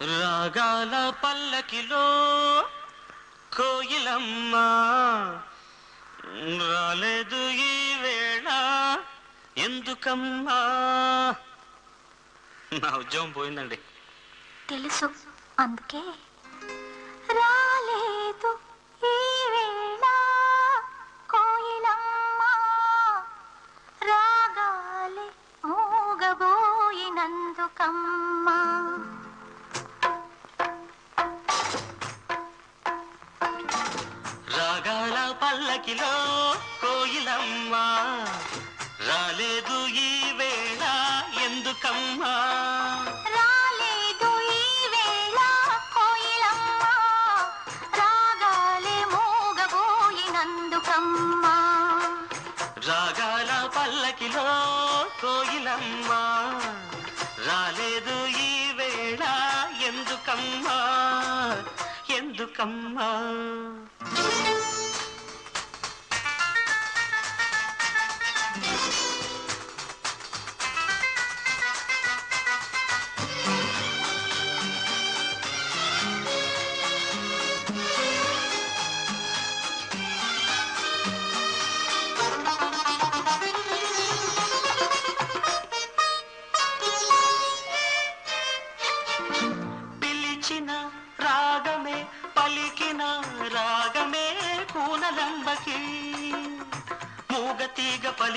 రాగాల పల్లకిలో కోయిలమ్మ రాలేదు ఈ వేళ ఎందుకమ్మా నా ఉద్యోగం పోయిందండి తెలుసు అందుకే అందుకమ్మా రాగాల పల్లకిలో కోయిలమ్మా. రాలేదు ఈ వేళ ఎందుకమ్మా? రాగాల పల్లకిలో కోయిలమ్మా. ఎందుకమ్మా ఎందుకమ్మా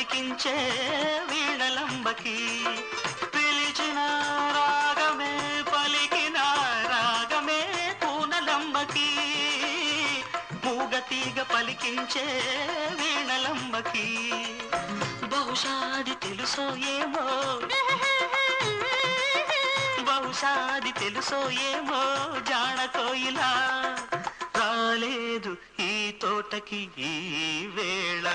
పలికించే వీణలంబకి పిలిచిన రాగమే పలికిన రాగమే కూనలంబకి మూగతీగ పలికించే వీణలంబకి. బహుశాది తెలుసో ఏమో? బహుశాది తెలుసో ఏమో? జాణ కోయిలా రాలేదు ఈ తోటకి ఈ వేళ.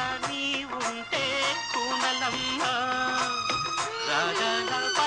రాధా నీ ఉంటే కూనలమ్మ. రాధా